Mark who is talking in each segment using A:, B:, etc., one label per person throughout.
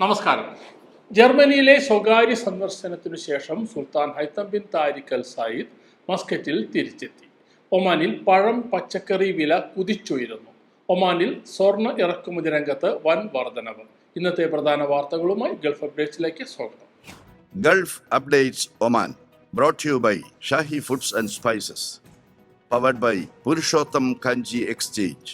A: നമസ്കാരം. ജർമ്മനിയിലെ സ്വകാര്യ സന്ദർശനത്തിനു ശേഷം Sultan Haitham bin Tariq Al Said മസ്കറ്റിൽ തിരിച്ചെത്തി. ഒമാനിൽ പഴം പച്ചക്കറി വില കുതിച്ചുയരുന്നു. ഒമാനിൽ സ്വർണ ഇറക്കുമതി രംഗത്ത് വൻ വർധനവ്. ഇന്നത്തെ പ്രധാന വാർത്തകളുമായി ഗൾഫ് അപ്ഡേറ്റ്സിലേക്ക് സ്വാഗതം.
B: Gulf updates Oman brought you by Shahi foods and spices powered by Purushottam Kanji exchange.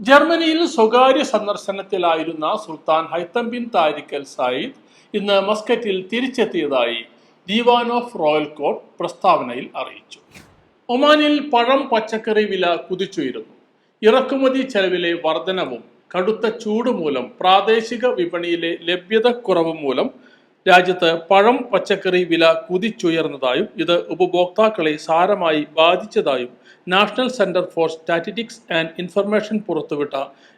A: ജർമ്മനിയിൽ സ്വകാര്യ സന്ദർശനത്തിലായിരുന്ന Sultan Haitham bin Tariq Said ഇന്ന് മസ്കറ്റിൽ തിരിച്ചെത്തിയതായി ദീവാൻ ഓഫ് റോയൽ കോർട്ട് പ്രസ്താവനയിൽ അറിയിച്ചു. ഒമാനിൽ പഴം പച്ചക്കറി വില കുതിച്ചുയരുന്നു. ഇറക്കുമതി ചെലവിലെ വർധനവും കടുത്ത ചൂട് മൂലം പ്രാദേശിക വിപണിയിലെ ലഭ്യത ലഭ്യതക്കുറവ് മൂലം രാജ്യത്ത് പഴം പച്ചക്കറി വില കുതിച്ചുയർന്നതായും ഇത് ഉപഭോക്താക്കളെ സാരമായി ബാധിച്ചതായും National Centre for Statistics and Information പുറത്തുവിട്ട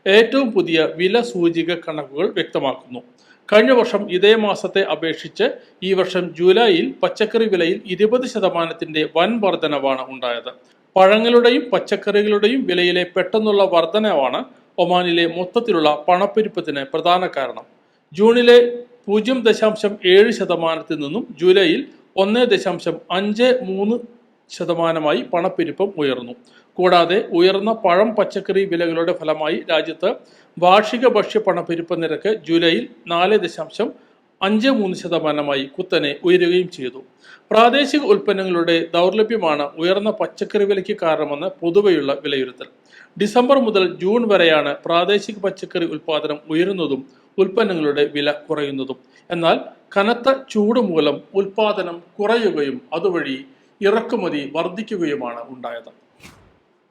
A: ഏറ്റവും പുതിയ വില സൂചിക കണക്കുകൾ വ്യക്തമാക്കുന്നു. കഴിഞ്ഞ വർഷം ഇതേ മാസത്തെ അപേക്ഷിച്ച് ഈ വർഷം ജൂലൈയിൽ പച്ചക്കറി വിലയിൽ ഇരുപത് ശതമാനത്തിന്റെ വൻ വർധനവാണ് ഉണ്ടായത്. പഴങ്ങളുടെയും പച്ചക്കറികളുടെയും വിലയിലെ പെട്ടെന്നുള്ള വർധനവാണ് ഒമാനിലെ മൊത്തത്തിലുള്ള പണപ്പെരുപ്പത്തിന് പ്രധാന കാരണം. ജൂണിലെ പൂജ്യം ദശാംശം ഏഴ് ശതമാനത്തിൽ നിന്നും ജൂലൈയിൽ ഒന്ന് ദശാംശം അഞ്ച് മൂന്ന് ശതമാനമായി പണപ്പെരുപ്പം ഉയർന്നു. കൂടാതെ ഉയർന്ന പഴം പച്ചക്കറി വിലകളുടെ ഫലമായി രാജ്യത്ത് വാർഷിക ഭക്ഷ്യ പണപ്പെരുപ്പ നിരക്ക് ജൂലൈയിൽ നാല് ദശാംശം അഞ്ച് മൂന്ന് ശതമാനമായി കുത്തനെ ഉയരുകയും ചെയ്തു. പ്രാദേശിക ഉൽപ്പന്നങ്ങളുടെ ദൗർലഭ്യമാണ് ഉയർന്ന പച്ചക്കറി വിലയ്ക്ക് കാരണമെന്ന് പൊതുവെയുള്ള വിലയിരുത്തൽ. ഡിസംബർ മുതൽ ജൂൺ വരെയാണ് പ്രാദേശിക പച്ചക്കറി ഉൽപ്പാദനം ഉയരുന്നതും ഉൽപ്പന്നങ്ങളുടെ വില കുറയുന്നതും. എന്നാൽ കനത്ത ചൂട് മൂലം ഉൽപാദനം കുറയുകയും അതുവഴി ഇറക്കുമതി വർദ്ധിക്കുകയുമാണ് ഉണ്ടായത്.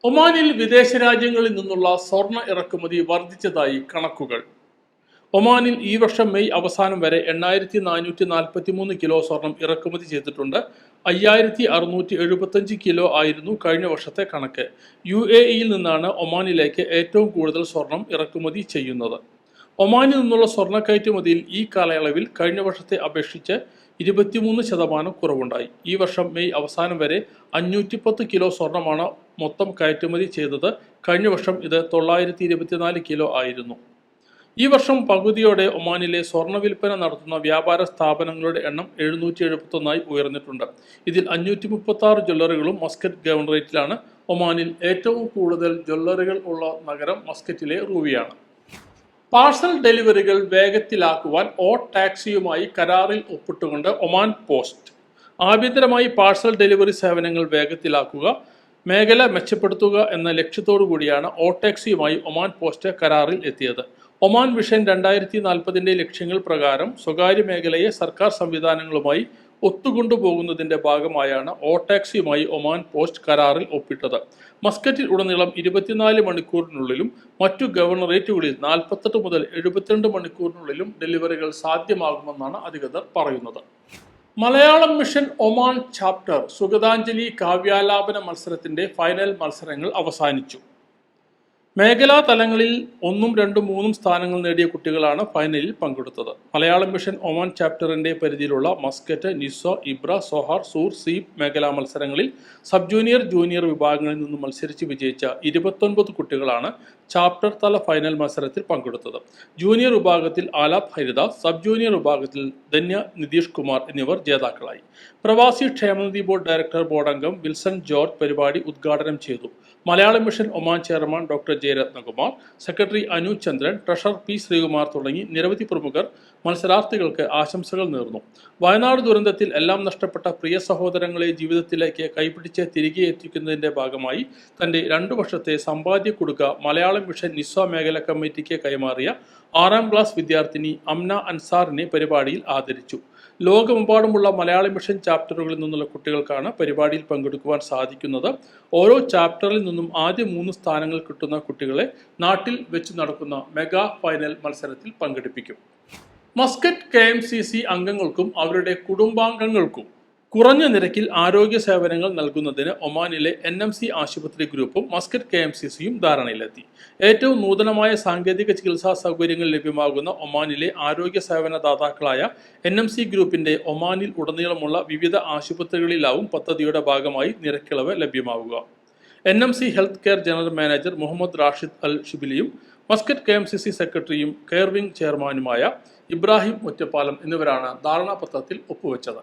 A: ഒമാനിൽ വിദേശ രാജ്യങ്ങളിൽ നിന്നുള്ള സ്വർണ ഇറക്കുമതി വർദ്ധിച്ചതായി കണക്കുകൾ. ഒമാനിൽ ഈ വർഷം മെയ് അവസാനം വരെ എണ്ണായിരത്തി നാനൂറ്റി നാൽപ്പത്തി മൂന്ന് കിലോ സ്വർണം ഇറക്കുമതി ചെയ്തിട്ടുണ്ട്. അയ്യായിരത്തി അറുന്നൂറ്റി എഴുപത്തഞ്ച് കിലോ ആയിരുന്നു കഴിഞ്ഞ വർഷത്തെ കണക്ക്. യു എ ഇയിൽ നിന്നാണ് ഒമാനിലേക്ക് ഏറ്റവും കൂടുതൽ സ്വർണം ഇറക്കുമതി ചെയ്യുന്നത്. ഒമാനിൽ നിന്നുള്ള സ്വർണ കയറ്റുമതിയിൽ ഈ കാലയളവിൽ കഴിഞ്ഞ വർഷത്തെ അപേക്ഷിച്ച് ഇരുപത്തിമൂന്ന് ശതമാനം കുറവുണ്ടായി. ഈ വർഷം മെയ് അവസാനം വരെ അഞ്ഞൂറ്റി പത്ത് കിലോ സ്വർണമാണ് മൊത്തം കയറ്റുമതി ചെയ്തത്. കഴിഞ്ഞ വർഷം ഇത് തൊള്ളായിരത്തി ഇരുപത്തിനാല് കിലോ ആയിരുന്നു. ഈ വർഷം പകുതിയോടെ ഒമാനിലെ സ്വർണ വിൽപ്പന നടത്തുന്ന വ്യാപാര സ്ഥാപനങ്ങളുടെ എണ്ണം എഴുന്നൂറ്റി എഴുപത്തൊന്നായി ഉയർന്നിട്ടുണ്ട്. ഇതിൽ അഞ്ഞൂറ്റി മുപ്പത്തി ആറ് ജ്വല്ലറികളും മസ്കറ്റ് ഗവർണറേറ്റിലാണ് ഒമാനിൽ ഏറ്റവും കൂടുതൽ ജ്വല്ലറികൾ ഉള്ള നഗരം മസ്കറ്റിലെ റൂവിയാണ്. പാഴ്സൽ ഡെലിവറികൾ വേഗത്തിലാക്കുവാൻ ഓ ടാക്സിയുമായി കരാറിൽ ഒപ്പിട്ടുകൊണ്ട് ഒമാൻ പോസ്റ്റ്. ആഭ്യന്തരമായി പാഴ്സൽ ഡെലിവറി സേവനങ്ങൾ വേഗത്തിലാക്കുക മേഖല മെച്ചപ്പെടുത്തുക എന്ന ലക്ഷ്യത്തോടു കൂടിയാണ് ഓ ടാക്സിയുമായി ഒമാൻ പോസ്റ്റ് കരാറിൽ എത്തിയത്. ഒമാൻ വിഷൻ രണ്ടായിരത്തി നാൽപ്പതിന്റെ ലക്ഷ്യങ്ങൾ പ്രകാരം സ്വകാര്യ മേഖലയെ സർക്കാർ സംവിധാനങ്ങളുമായി ഒത്തുകൊണ്ടുപോകുന്നതിന്റെ ഭാഗമായാണ് ഓട്ടാക്സിയുമായി ഒമാൻ പോസ്റ്റ് കരാറിൽ ഒപ്പിട്ടത്. മസ്കറ്റിൽ ഉടനീളം ഇരുപത്തിനാല് മണിക്കൂറിനുള്ളിലും മറ്റു ഗവർണറേറ്റുകളിൽ നാൽപ്പത്തെട്ട് മുതൽ എഴുപത്തിരണ്ട് മണിക്കൂറിനുള്ളിലും ഡെലിവറികൾ സാധ്യമാകുമെന്നാണ് അധികൃതർ പറയുന്നത്. Malayalam mission Oman chapter Sugathanjali കാവ്യാലാപന മത്സരത്തിന്റെ ഫൈനൽ മത്സരങ്ങൾ അവസാനിച്ചു. മേഖലാ തലങ്ങളിൽ ഒന്നും രണ്ടും മൂന്നും സ്ഥാനങ്ങൾ നേടിയ കുട്ടികളാണ് ഫൈനലിൽ പങ്കെടുത്തത്. മലയാളം മിഷൻ ഒമാൻ ചാപ്റ്ററിന്റെ പരിധിയിലുള്ള Muscat Nizwa Ibra Sohar Sur Seeb മേഖലാ മത്സരങ്ങളിൽ സബ് ജൂനിയർ ജൂനിയർ വിഭാഗങ്ങളിൽ നിന്ന് മത്സരിച്ച് വിജയിച്ച ഇരുപത്തൊൻപത് കുട്ടികളാണ് ചാപ്റ്റർ തല ഫൈനൽ മത്സരത്തിൽ പങ്കെടുത്തത്. ജൂനിയർ വിഭാഗത്തിൽ ആലാപ് ഹരിദാസ് സബ് ജൂനിയർ വിഭാഗത്തിൽ ധന്യ നിതീഷ് കുമാർ എന്നിവർ ജേതാക്കളായി. പ്രവാസി ക്ഷേമനിധി ബോർഡ് ഡയറക്ടർ ബോർഡ് അംഗം വിൽസൺ ജോർജ് പരിപാടി ഉദ്ഘാടനം ചെയ്തു. Malayalam mission Oman chairman doctor Jayaratnakumar secretary Anu Chandran treasurer P Sreekumar തുടങ്ങി നിരവധി പ്രമുഖർ മത്സരാർത്ഥികൾക്ക് ആശംസകൾ നേർന്നു. വയനാട് ദുരന്തത്തിൽ എല്ലാം നഷ്ടപ്പെട്ട പ്രിയ സഹോദരങ്ങളെ ജീവിതത്തിലേക്ക് കൈപിടിച്ച് തിരികെ എത്തിക്കുന്നതിന്റെ ഭാഗമായി തന്റെ രണ്ടു വർഷത്തെ സമ്പാദ്യ കുടുക്ക മലയാളം മിഷൻ നിസ്വ മേഖല കമ്മിറ്റിക്ക് കൈമാറിയ ആറാം ക്ലാസ് വിദ്യാർത്ഥിനി അംന അൻസാറിനെ പരിപാടിയിൽ ആദരിച്ചു. ലോകമെമ്പാടുമുള്ള മലയാളി മിഷൻ ചാപ്റ്ററുകളിൽ നിന്നുള്ള കുട്ടികൾക്കാണ് പരിപാടിയിൽ പങ്കെടുക്കുവാൻ സാധിക്കുന്നത്. ഓരോ ചാപ്റ്ററിൽ നിന്നും ആദ്യ മൂന്ന് സ്ഥാനങ്ങൾ കിട്ടുന്ന കുട്ടികളെ നാട്ടിൽ വെച്ച് നടക്കുന്ന മെഗാ ഫൈനൽ മത്സരത്തിൽ പങ്കെടുപ്പിക്കും. മസ്കറ്റ് കെ അംഗങ്ങൾക്കും അവരുടെ കുടുംബാംഗങ്ങൾക്കും കുറഞ്ഞ നിരക്കിൽ ആരോഗ്യ സേവനങ്ങൾ നൽകുന്നതിന് ഒമാനിലെ എൻ എം സി ആശുപത്രി ഗ്രൂപ്പും മസ്കറ്റ് കെ എം സി സിയും ധാരണയിലെത്തി. ഏറ്റവും നൂതനമായ സാങ്കേതിക ചികിത്സാ സൗകര്യങ്ങൾ ലഭ്യമാകുന്ന ഒമാനിലെ ആരോഗ്യ സേവന ദാതാക്കളായ എൻ എം സി ഗ്രൂപ്പിന്റെ ഒമാനിൽ ഉടനീളമുള്ള വിവിധ ആശുപത്രികളിലാവും പദ്ധതിയുടെ ഭാഗമായി നിരക്കിളവ് ലഭ്യമാവുക. N M C health care general manager Muhammad Rashid Al ഷിബിലിയും Muscat K M C C സെക്രട്ടറിയും കെയർവിംഗ് ചെയർമാനുമായ ഇബ്രാഹിം ഒറ്റപ്പാലം എന്നിവരാണ് ധാരണാപത്രത്തിൽ ഒപ്പുവെച്ചത്.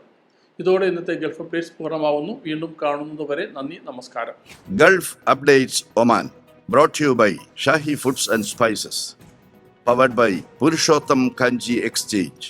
A: ഇതോടെ ഇന്നത്തെ ഗൾഫ് അപ്ഡേറ്റ്സ് പൂർണമാവുന്നു വീണ്ടും കാണുന്നതുവരെ നന്ദി നമസ്കാരം
B: Updates Oman. Brought to you by Shahi Foods and Spices. Powered by Purushottam Kanji Exchange.